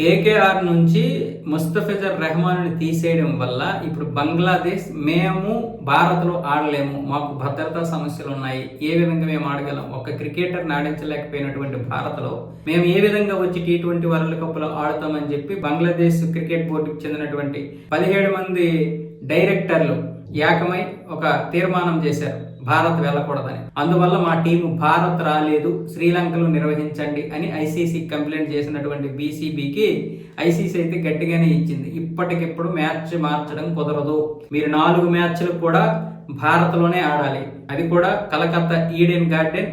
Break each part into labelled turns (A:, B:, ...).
A: KKR నుంచి ముస్తఫిజర్ రెహమాన్ని తీసేయడం వల్ల ఇప్పుడు బంగ్లాదేశ్ మేము భారత్లో ఆడలేము మాకు భద్రతా సమస్యలు ఉన్నాయి. ఏ విధంగా మేము ఆడగలం? ఒక క్రికెటర్ ఆడించలేకపోయినటువంటి భారత్లో మేము ఏ విధంగా వచ్చి టీ ట్వంటీ వరల్డ్ కప్లో ఆడతామని చెప్పి బంగ్లాదేశ్ క్రికెట్ బోర్డుకు చెందినటువంటి పదిహేడు మంది డైరెక్టర్లు ఏకమై ఒక తీర్మానం చేశారు. భారత్ వెళ్ళకూడదని. అందువల్ల మా టీము భారత్ రాలేదు శ్రీలంకలో నిర్వహించండి అని ఐసీసీ కంప్లైంట్ చేసినటువంటి బీసీబీకి ఐసీసీ అయితే గట్టిగానే ఇచ్చింది. ఇప్పటికిప్పుడు మ్యాచ్ మార్చడం కుదరదు. మీరు నాలుగు మ్యాచ్లు కూడా భారత్లోనే ఆడాలి. అది కూడా కలకత్తా ఈడెన్ గార్డెన్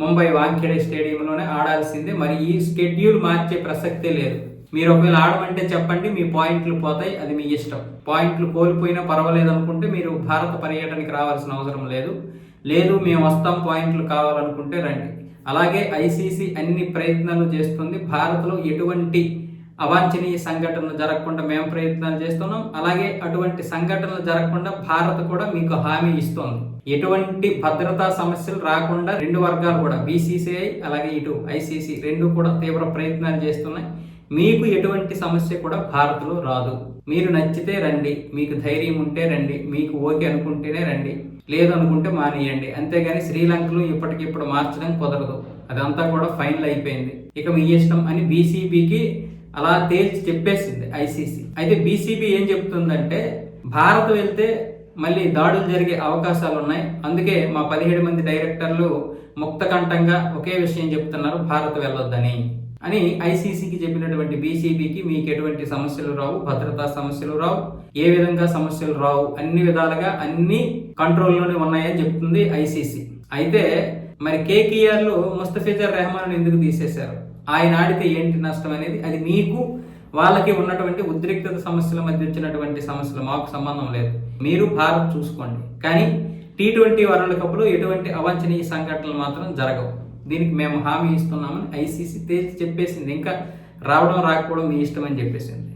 A: ముంబై వాంఖేడే స్టేడియంలోనే ఆడాల్సిందే. మరి ఈ షెడ్యూల్ మార్చే ప్రసక్తే లేదు. మీరు ఒకవేళ ఆడమంటే చెప్పండి మీ పాయింట్లు పోతాయి అది మీ ఇష్టం. పాయింట్లు కోల్పోయినా పర్వాలేదు అనుకుంటే మీరు భారత పర్యటనకి రావాల్సిన అవసరం లేదు. లేదు మేము వస్తాం పాయింట్లు కావాలనుకుంటే రండి. అలాగే ఐసీసీ అన్ని ప్రయత్నాలు చేస్తుంది. భారత్లో ఎటువంటి అవాంఛనీయ సంఘటనలు జరగకుండా మేము ప్రయత్నాలు చేస్తున్నాం. అలాగే అటువంటి సంఘటనలు జరగకుండా భారత్ కూడా మీకు హామీ ఇస్తోంది. ఎటువంటి భద్రతా సమస్యలు రాకుండా రెండు వర్గాలు కూడా బీసీసీఐ అలాగే ఇటు ఐసీసీ రెండు కూడా తీవ్ర ప్రయత్నాలు చేస్తున్నాయి. మీకు ఎటువంటి సమస్య కూడా భారత్లో రాదు. మీరు నచ్చితే రండి మీకు ధైర్యం ఉంటే రండి మీకు ఓకే అనుకుంటేనే రండి లేదు అనుకుంటే మానేయండి. అంతేగాని శ్రీలంకలో ఇప్పటికిప్పుడు మార్చడం కుదరదు. అదంతా కూడా ఫైనల్ అయిపోయింది. ఇక మీ ఇష్టం అని బీసీబీకి అలా తేల్చి చెప్పేసింది ఐసీసీ. అయితే బీసీబీ ఏం చెప్తుందంటే భారత్ వెళ్తే మళ్ళీ దాడులు జరిగే అవకాశాలు ఉన్నాయి. అందుకే మా పదిహేడు మంది డైరెక్టర్లు ముక్తకంఠంగా ఒకే విషయం చెప్తున్నారు భారత్ వెళ్ళొద్దని. అని ఐసీసీకి చెప్పినటువంటి బీసీబీకి మీకు ఎటువంటి సమస్యలు రావు భద్రతా సమస్యలు రావు ఏ విధంగా సమస్యలు రావు అన్ని విధాలుగా అన్ని కంట్రోల్లోనే ఉన్నాయని చెప్తుంది ఐసీసీ. అయితే మరి కేకేఆర్లో ముస్తఫిజర్ రెహమాన్ ఎందుకు తీసేశారు? ఆయన ఆడితే ఏంటి నష్టం అనేది అది మీకు వాళ్ళకి ఉన్నటువంటి ఉద్రిక్తత సమస్యల మధ్య వచ్చినటువంటి సమస్యలు మాకు సంబంధం లేదు. మీరు భారత్ చూసుకోండి. కానీ టీ ట్వంటీ వరల్డ్ కప్లో ఎటువంటి అవాంఛనీయ సంఘటనలు మాత్రం జరగవు. దీనికి మేము హామీ ఇస్తున్నామని ఐసీసీ తేల్చి చెప్పేసింది. ఇంకా రావడం రాకపోవడం మీ ఇష్టం అని చెప్పేసింది.